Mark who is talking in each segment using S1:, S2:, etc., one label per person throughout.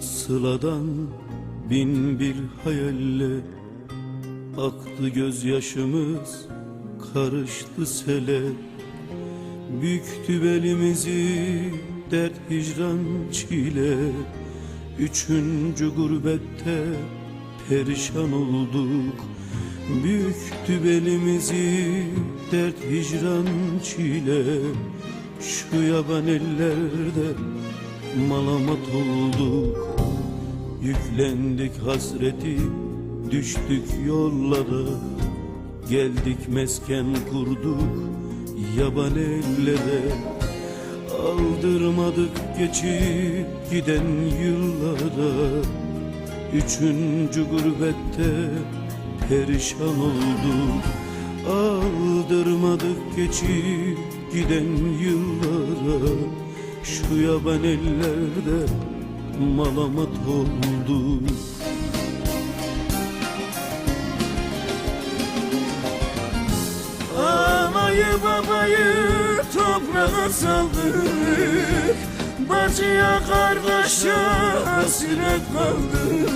S1: sıladan bin bir hayalle. Aktı gözyaşımız karıştı sele. Büktü belimizi dert hicran çile. Üçüncü gurbette perişan olduk. Büktü belimizi dert hicran çile. Şu yaban ellerde malamat olduk. Yüklendik hasreti düştük yollara. Geldik mesken kurduk yaban ellere. Aldırmadık geçip giden yıllara. Üçüncü gurbette perişan olduk. Aldırmadık geçip giden yıllara Şu yaban ellerde malamat olduk Anayı babayı toprağa saldık. Bacıya kardeşe hasret kaldık.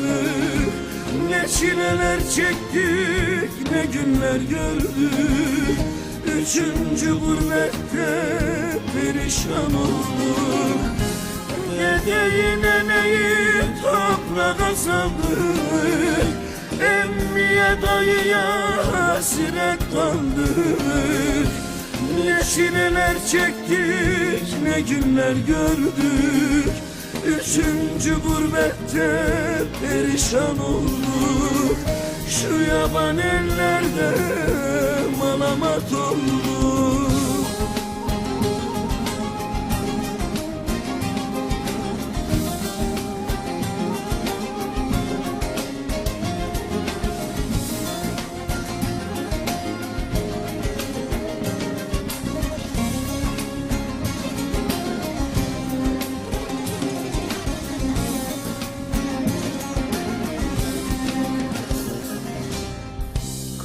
S1: Ne çileler çektik ne günler gördük Üçüncü gurbette perişan olduk Dedeyi neneyi toprağa saldık Emmiye dayıya hasret kaldık Ne çileler çektik ne günler gördük Üçüncü gurbette perişan olduk. Şu yaban ellerde malamat olduk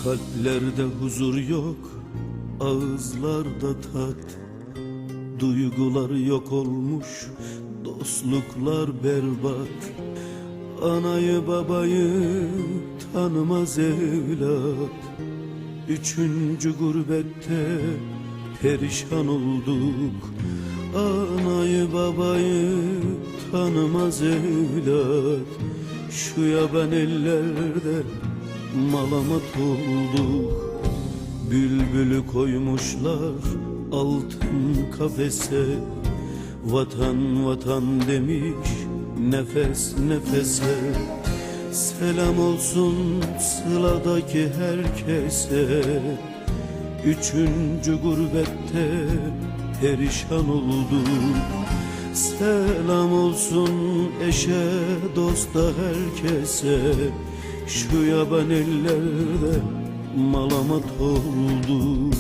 S1: Kalplerde huzur yok, ağızlarda tat Duygular yok olmuş, dostluklar berbat. Anayı babayı tanımaz evlat. Üçüncü gurbette perişan olduk. Anayı babayı tanımaz evlat. Şu yaban ellerde malamat olduk Bülbülü koymuşlar altın kafese. Vatan vatan demiş nefes nefese. Selam olsun sıladaki herkese. Üçüncü gurbette perişan olduk Selam olsun eşe dosta herkese Şu yaban ellerde malamat olduk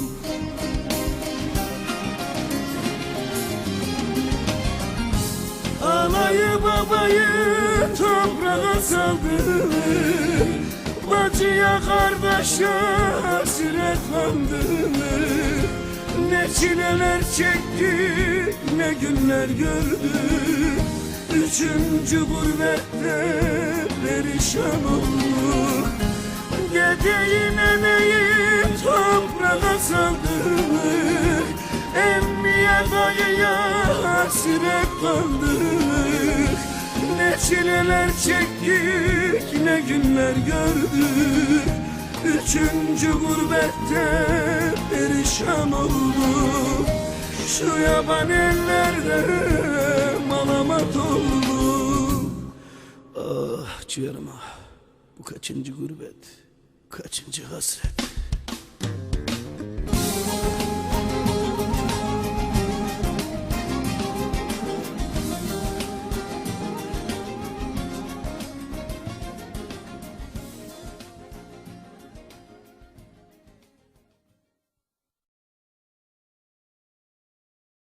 S1: Anayı babayı toprağa saldık Bacıya kardeşe hasret kaldık Ne çileler çektik ne günler gördük Üçüncü gurbette perişan olduk. Dedeyi neneyi toprağa saldık Emmiye dayıya hasret kaldık Ne çileler çektik ne günler gördük. Üçüncü gurbette perişan olduk. Şu yaban ellerde Ah ciğerim ah. Bu kaçıncı gurbet? Kaçıncı hasret